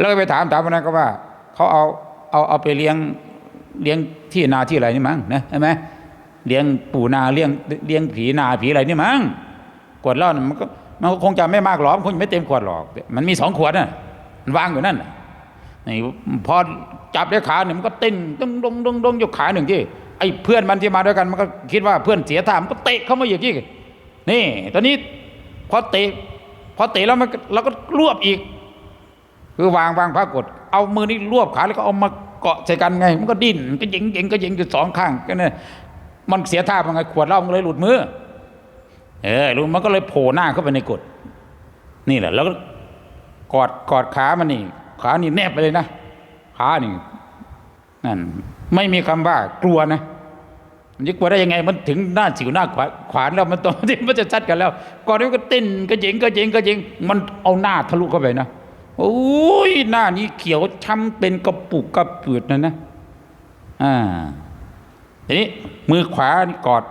แล้วก็ไปถามถามวันนั้นก็ว่าเขาเอาเอาเอาไปเลี้ยงเลี้ยงที่นาที่อะไรนี่มั้งนะใช่ไหมเลี้ยงปู่นาเลี้ยงเลี้ยงผีนาผีอะไรนี่มั้งขวดเหล้ามันก็มันก็คงจะไม่มากหรอกมันคงไม่เต็มขวดหรอก มันมีสองขวดน่ะมันวางอยู่นั่นนี่พอจับได้ขาหนึ่งมันก็เต้นดงดงดงดงยู่ขาหนึ่งที่ไอ้เพื่อนมันที่มาด้วยกันมันก็คิดว่าเพื่อนเสียท่ามันก็เตะเข้ามาอย่างที่นี่ ตอนนี้พอเตะพอเตะแล้วมันเราก็รวบอีก คือวางวางพระกดเอามือนี่รวบขาแล้วก็เอามาเกาะใส่กันไง มันก็ดิ้นก็ยิงยิงก็ยิงอยู่สองข้างก็เนี่ยมันเสียท่ามันไงขวดเหล้ามันเลยหลุดมือเออรู้มันก็เลยโผล่หน้าเข้าไปในกดนี่แหละ แล้วก็กอดกอดขามันนี่ขานี่แนบไปเลยนะขานี่นั่นไม่มีคำว่ากลัวนะมันจะกลัวได้ยังไง มันถึงหน้าสิวหน้าขวาขวานแล้วมันตรงที่มันจะชัดกันแล้วก่อนนี้ก็เต้นก็ยิงก็ยิงก็ยิงมันเอาหน้าทะลุเข้าไปนะ โอ้ยหน้านี้เขียวช้ำเป็นกระปุกกระปืดนะนะอ่าทีนี้มือขวานี่กอด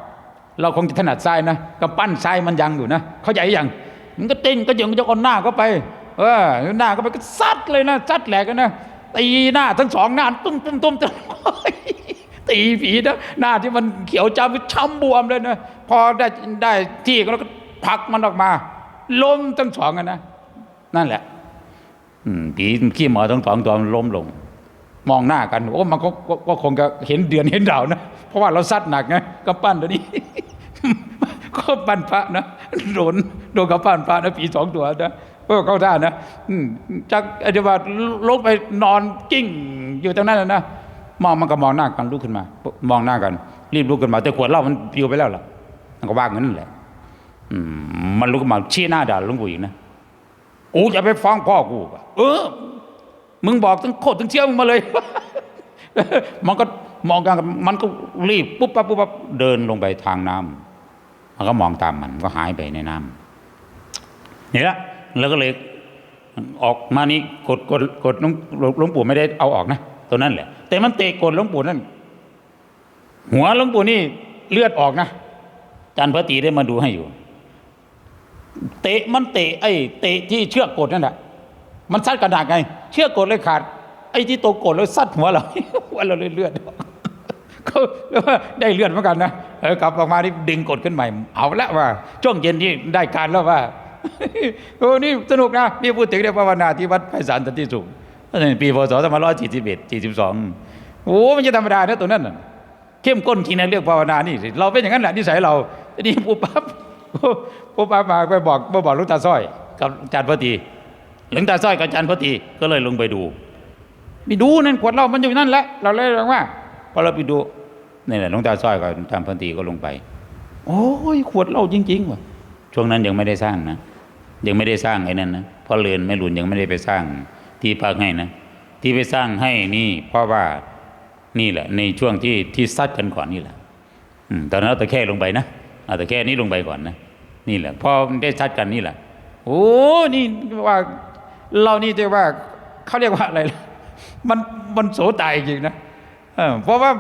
เราคงจะถนัดซ้ายนะกำปั้นซ้ายมันยังอยู่นะเข้าใจยังมันก็เต้นก็ยังจะเอาหน้าเข้าไป เออหน้าเข้าไปก็ซัดเลยนะซัดแหลกกันนะตีหน้าทั้งสองหน้าตุ้มตุ้มตุ้มตุ้มตีผีนะหน้าที่มันเขียวจ้ำช้ำบวมเลยนะพอได้ได้ที่ก็แล้วก็ผลักมันออกมาล้มทั้งสองกันนะนั่นแหละ ผีขี้หมอทั้งสองตัวมันล้มลง มองหน้ากันโอ้มันก็ก็คงจะเห็นเดือนเห็นดาวนะเพราะว่าเราซัดหนักไงก็ปั้นตัวนี้ก็ปั้นพระนะโดนโดนกับปั้นพระนะผีสองตัวนะเพื่อเข้าท่านะอืมจักอธิบาลงไปนอนกิ้งอยู่ตรงนั้นนะนะมองมันก็มองหน้ากันลุกขึ้นมา มองหน้ากัน รีบลุกขึ้นมา แต่ขวดเหล้ามันปิวไปแล้วล่ะมันก็ว่างนั้นแหละมมันลุกขึ้นมาชี้หน้าด่าหลวงปู่อีกนะ กูจะไปฟ้องพ่อกูอะเออ มึงบอกทั้งโคตรทั้งเชี่ยวมึงมาเลย มันก็มองกันมันก็รีบปุ๊บปั๊บปุ๊บปั๊บเดินลงไปทางน้ำมันก็มองตามมันก็หายไปในน้ำนี่ละแล้วก็เลยออกมานี่กดกดกดหลวงปู่ไม่ได้เอาออกนะตัวนั้นแหละ แต่มันเตะกดหลวงปู่นั่นหัวหลวงปู่นี่เลือดออกนะจันพระตีได้มาดูให้อยู่ เตะมันเตะไอ้เตะที่เชือกกดนั่นแหละมันซัดกระดาษไง เชือกกดเลยขาด ไอ้ที่ตัวกดแล้วซัดหัวเราหัวเราเลยเลือดก็ได้เลือดเหมือนกันนะเออกลับออกมานี่ดึงกดขึ้นใหม่ เอาละว่าช่วงเย็นที่ได้การแล้วว่าโอ้นี่สนุกนะนี่พูดถึงเรื่องภาวนาที่วัดไพศาลสันติสุขปีพศสองพันร้อยสี่สิบเอ็ดสี่สิบสองโอ้มันจะธรรมดานะตัวนั้นเข้มข้นจริงในเรื่องภาวนานี่เราเป็นอย่างนั้นแหละนิสัยเราทีนี้ปุ๊บปั๊บ ปุ๊บปั๊บมาไปบอกมาบอกลุงตาสร้อย กับอาจารย์พอดีหลวงตาสร้อยกับอาจารย์พอดีก็เลยลงไปดูไปดูนั่นขวดเหล้ามันอยู่นั่นแหละเราเลยบอกว่าพอเราไปดูนี่แหละหลวงตาสร้อยกับอาจารย์พอดีก็ลงไป โอ้ยขวดเหล้าจริงๆว่ะช่วงนั้นยังไม่ได้สร้างนะยังไม่ได้สร้างไอ้นั่นนะเพราะเรือนแม่หลุนยังไม่ได้ไปสร้างที่พักให้นะที่ไปสร้างให้นี่เพราะว่านี่แหละ ในช่วงที่ที่ซัดกันก่อนนี่แหละอืตอนนั้นเอาแต่แค่ลงไปนะ เอาแต่แค่นี้ลงไปก่อนนะนี่แหละพอได้ชัดกันนี่แหละโอ้นี่ว่าเรานี่จะว่าเขาเรียกว่าอะไรล่ะมันมันโสตายจริงนะเพราะว่า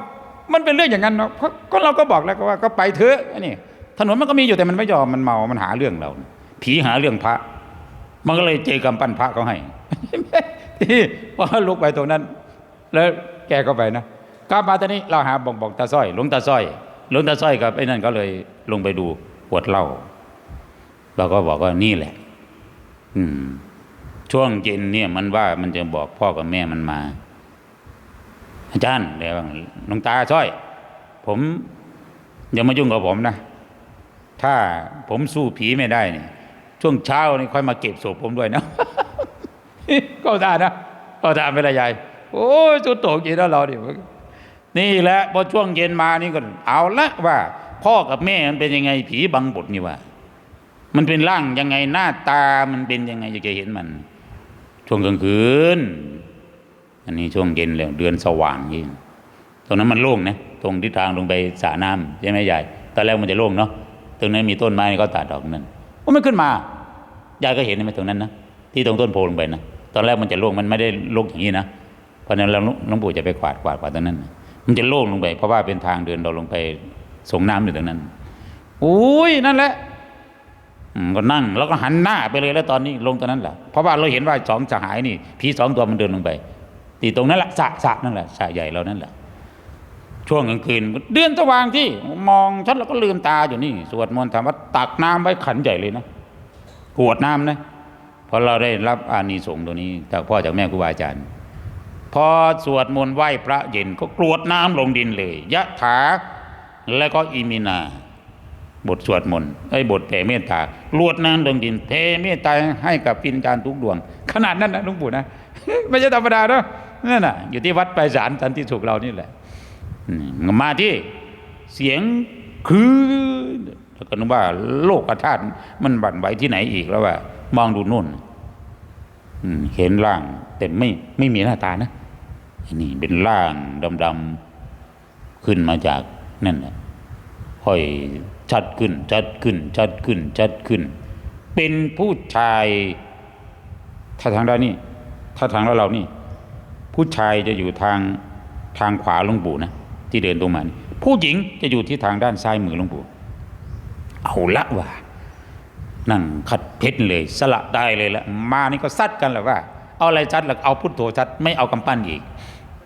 มันเป็นเรื่องอย่างนั้นเนาะเพราะก็เราก็บอกแล้วก็ว่าก็ไปเถอะนี่ถนนมันก็มีอยู่แต่มันไม่ยอมมันเมามันหาเรื่องเรา ผีหาเรื่องพระ มันก็เลยเจอกำปั้นพระเขาให้ที่พอลุกไปตรงนั้น แล้วแกก็ไปนะกลับมาตอนนี้เราหาบอกบอกตาสร้อยหลวงตาสร้อย หลวงตาสร้อยกับไอ้นั่นก็เลยลงไปดูขวดเล้าเราก็บอกว่านี่แหละ อืม ช่วงเย็นเนี่ย มันว่ามันจะบอกพ่อกับแม่มันมา อาจารย์เดี๋ยว่าหลวงตาสร้อย ผมอย่ามายุ่งกับผมนะถ้าผมสู้ผีไม่ได้เนี่ยช่วงเช้านี่ค่อยมาเก็บศพผมด้วยนะก็ได้นะก็ได้ไม่ได้ใหญ่โอ้ยสุดโต่งจริงแล้วเราดิ นี่แหละพอช่วงเย็นมานี่ก็เอาละว่า พ่อกับแม่มันเป็นยังไงผีบังบทนี่ว่า มันเป็นร่างยังไงหน้าตามันเป็นยังไงจะเห็นมัน ช่วงกลางคืนอันนี้ช่วงเย็นแล้วเดือนสว่างยิ่งตรงนั้นมันโล่งนะตรงทิศทางลงไปสระน้ำใช่ไหมยายตอนแรกมันจะโล่งเนาะตรงนั้นมีต้นไม้ก็ตัดออกนั่นว่ามันขึ้นมายายก็เห็นไหมตรงนั้นนะที่ตรงต้นโพลงไปนะตอนแรกมันจะโล่งมันไม่ได้โล่งอย่างนี้นะเพราะนั้นเราหลวงปู่จะไปกวาดกวาดกวาดตรงนั้น มันจะโล่งลงไป เพราะว่าเป็นทางเดินเราลงไปส่งน้ำอยู่ตรงนั้นโอ้ยนั่นแหละก็นั่งแล้วก็หันหน้าไปเลยแล้วตอนนี้ลงตอนนั้นแหละเพราะว่าเราเห็นว่าสองสหายนี่ผีสองตัวมันเดินลงไปตีตรงนั้นแหละสะสะนั่นแหละสะใหญ่เรานั่นแหละช่วงกลางคืนเดือนสว่างที่มองฉันแล้วก็ลืมตาอยู่นี่ สวดมนต์ทำวัดตักน้ำไว้ขันใหญ่เลยนะกวดน้ำนะเพราะเราได้รับอานิสงส์ตัวนี้จากพ่อจากแม่ครูบาอาจารย์ พอสวดมนต์ไหว้พระเย็นก็กรวดน้ำลงดินเลยยะถาแล้วก็อิมินา บทสวดมนต์ไอ้บทแผ่เมตตากรวดน้ำลงดินแผ่เมตตาให้กับปินจานทุกดวง ขนาดนั้นนะหลุงปู่นะไม่ใช่ธรรมดาเนาะนั่นน่ะ อยู่ที่วัดไปสารสันติสุขเรานี่แหละมาที่เสียงคือแล้วก็นึกว่าโลกธาตุมันบั่นไหวที่ไหนอีกแล้วว่า มองดูนู่นเห็นร่างแต่ไม่ไม่มีหน้าตานะ นี่เป็นร่างดำๆขึ้นมาจากนั่นแหละค่อยชัดขึ้น ชัดขึ้น ชัดขึ้น ชัดขึ้น เป็นผู้ชาย ถ้าทางด้านนี้ ถ้าทางเราเรานี่ ผู้ชายจะอยู่ทางทางขวาหลวงปู่นะที่เดินตรงมานี่ผู้หญิงจะอยู่ที่ทางด้านซ้ายมือหลวงปู่เอาละว่า นั่งขัดเพชรเลย สละได้เลยละมานี่ก็ซัดกันแหละว่า เอาอะไรซัดหลักเอาพุทโธซัด ไม่เอากำปั้นอีก